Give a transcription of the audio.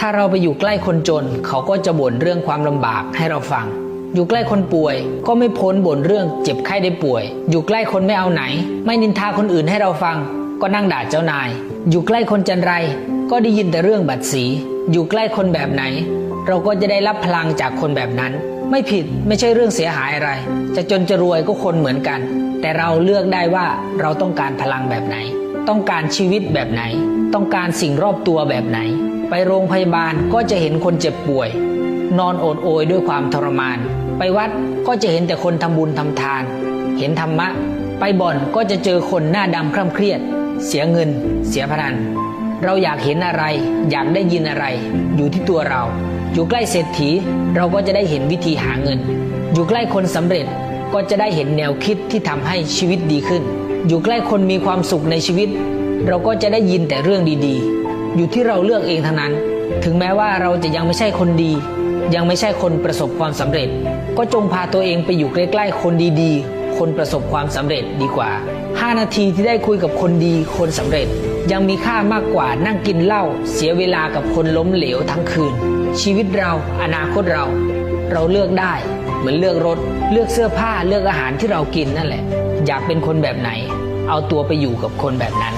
ถ้าเราไปอยู่ใกล้คนจน เขาก็จะบ่นเรื่องความลำบากให้เราฟัง อยู่ใกล้คนป่วย ก็ไม่พ้นบ่นเรื่องเจ็บไข้ได้ป่วย อยู่ใกล้คนไม่เอาไหน ไม่นินทาคนอื่นให้เราฟัง ก็นั่งด่าเจ้านาย อยู่ใกล้คนจันไร ก็ได้ยินแต่เรื่องบัตรสี อยู่ใกล้คนแบบไหน เราก็จะได้รับพลังจากคนแบบนั้น ไม่ผิดไม่ใช่เรื่องเสียหายอะไร จะจนจะรวยก็คนเหมือนกัน แต่เราเลือกได้ว่าเราต้องการพลังแบบไหน ต้องการชีวิตแบบไหน ต้องการสิ่งรอบตัวแบบไหน ไปโรงพยาบาลก็จะเห็นคนเจ็บป่วย นอนโอดโอยด้วยความทรมาน ไปวัดก็จะเห็นแต่คนทำบุญทำทาน เห็นธรรมะ ไปบ่อนก็จะเจอคนหน้าดำคร่ำเครียด เสียเงิน เสียพนัน เราอยากเห็นอะไร อยากได้ยินอะไร อยู่ที่ตัวเรา อยู่ใกล้เศรษฐีเราก็จะได้เห็นวิธีหาเงิน อยู่ใกล้คนสำเร็จก็จะได้เห็นแนวคิดที่ทำให้ชีวิตดีขึ้น อยู่ใกล้คนมีความสุขในชีวิต เราก็จะได้ยินแต่เรื่องดีๆ อยู่ที่เราเลือกเองทั้งนั้น ถึงแม้ว่าเราจะยังไม่ใช่คนดี ยังไม่ใช่คนประสบความสำเร็จ ก็จงพาตัวเองไปอยู่ใกล้ๆคนดีๆ คนประสบความสำเร็จดีกว่า 5 นาทีที่ได้คุยกับคนดีคนสำเร็จ ยังมีค่ามากกว่านั่งกินเหล้าเสียเวลากับคนล้มเหลวทั้งคืน ชีวิตเราอนาคตเรา เราเลือกได้ เหมือนเลือกรถ เลือกเสื้อผ้าเลือกอาหารที่เรากินนั่นแหละ อยากเป็นคนแบบไหน เอาตัวไปอยู่กับคนแบบนั้น